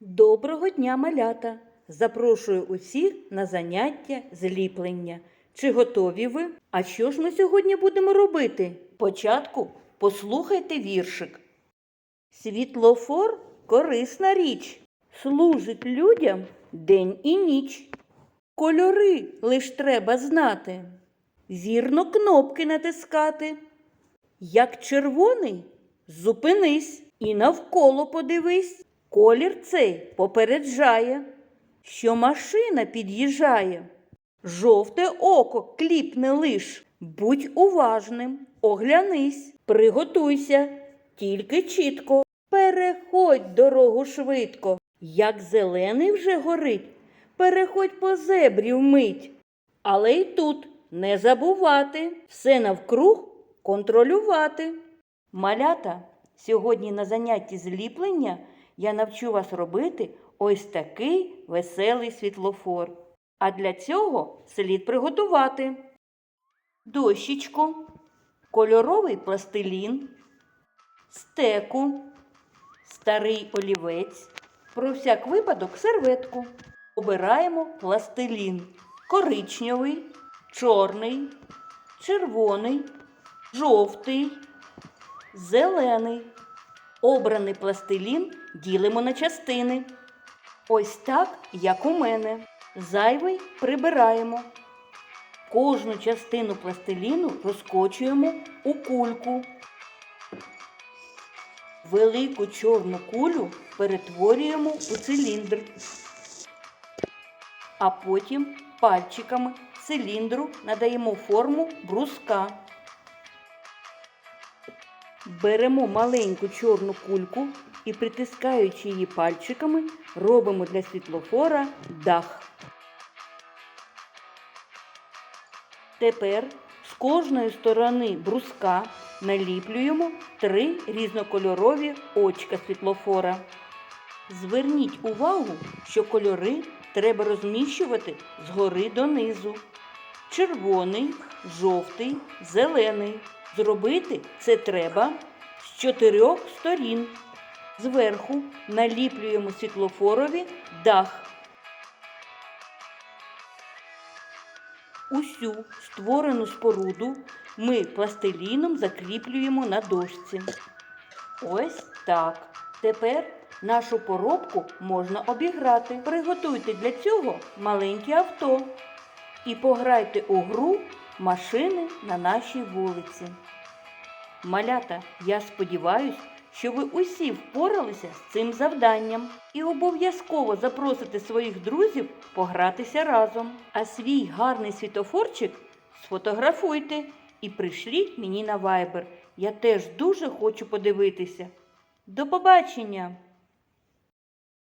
Доброго дня, малята! Запрошую усіх на заняття зліплення. Чи готові ви? А що ж ми сьогодні будемо робити? Спочатку послухайте віршик. Світлофор корисна річ, служить людям день і ніч. Кольори лиш треба знати, вірно кнопки натискати. Як червоний, зупинись і навколо подивись. Колір цей попереджає, що машина під'їжджає. Жовте око кліпне лиш. Будь уважним, оглянись, приготуйся, тільки чітко. Переходь дорогу швидко. Як зелений вже горить, переходь по зебрі вмить. Але й тут не забувати, все навкруг контролювати. Малята, сьогодні на занятті зліплення я навчу вас робити ось такий веселий світлофор. А для цього слід приготувати дощечку, кольоровий пластилін, стеку, старий олівець, про всяк випадок серветку. Обираємо пластилін коричневий, чорний, червоний, жовтий, зелений. Обраний пластилін ділимо на частини. Ось так, як у мене. Зайвий прибираємо. Кожну частину пластиліну розкочуємо у кульку. Велику чорну кулю перетворюємо у циліндр. А потім пальчиками циліндру надаємо форму бруска. Беремо маленьку чорну кульку і, притискаючи її пальчиками, робимо для світлофора дах. Тепер з кожної сторони бруска наліплюємо три різнокольорові очка світлофора. Зверніть увагу, що кольори треба розміщувати згори донизу. Червоний, жовтий, зелений. Зробити це треба з чотирьох сторін. Зверху наліплюємо світлофорові дах. Усю створену споруду ми пластиліном закріплюємо на дошці. Ось так. Тепер нашу поробку можна обіграти. Приготуйте для цього маленьке авто і пограйте у гру машини на нашій вулиці. Малята, я сподіваюся, що ви усі впоралися з цим завданням і обов'язково запросите своїх друзів погратися разом. А свій гарний світофорчик сфотографуйте і пришліть мені на Viber. Я теж дуже хочу подивитися. До побачення!